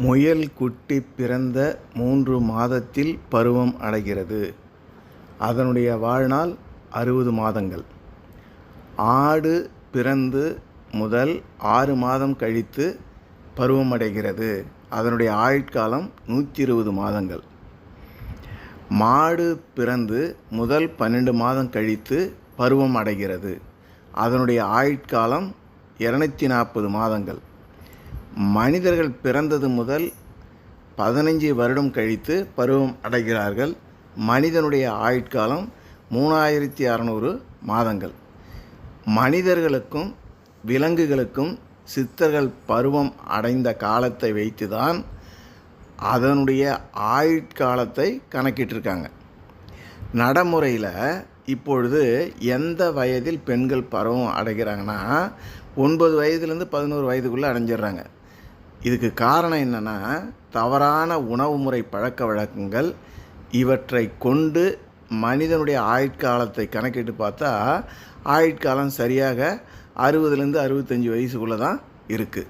முயல் குட்டி பிறந்த மூன்று மாதத்தில் பருவம் அடைகிறது. அதனுடைய வாழ்நாள் அறுபது மாதங்கள். ஆடு பிறந்து முதல் ஆறு மாதம் கழித்து பருவம் அடைகிறது. அதனுடைய ஆயுட்காலம் நூற்றி இருபது மாதங்கள். மாடு பிறந்து முதல் பன்னெண்டு மாதம் கழித்து பருவம் அடைகிறது. அதனுடைய ஆயுட்காலம் இரநூத்தி நாற்பது மாதங்கள். மனிதர்கள் பிறந்தது முதல் பதினஞ்சு வருடம் கழித்து பருவம் அடைகிறார்கள். மனிதனுடைய ஆயுட்காலம் மூணாயிரத்தி அறநூறு மாதங்கள். மனிதர்களுக்கும் விலங்குகளுக்கும் சித்தர்கள் பருவம் அடைந்த காலத்தை வைத்துதான் அதனுடைய ஆயுட்காலத்தை கணக்கிட்டிருக்காங்க. நடைமுறையில் இப்பொழுது எந்த வயதில் பெண்கள் பருவம் அடைகிறாங்கன்னா ஒன்பது வயதுலேருந்து பதினோரு வயதுக்குள்ளே அடைஞ்சிடுறாங்க. இதுக்கு காரணம் என்னென்னா தவறான உணவு முறை பழக்க வழக்கங்கள் இவற்றை கொண்டு மனிதனுடைய ஆயுட்காலத்தை கணக்கிட்டு பார்த்தா ஆயுட்காலம் சரியாக அறுபதுலேருந்து அறுபத்தஞ்சி வயசுக்குள்ளே தான் இருக்குது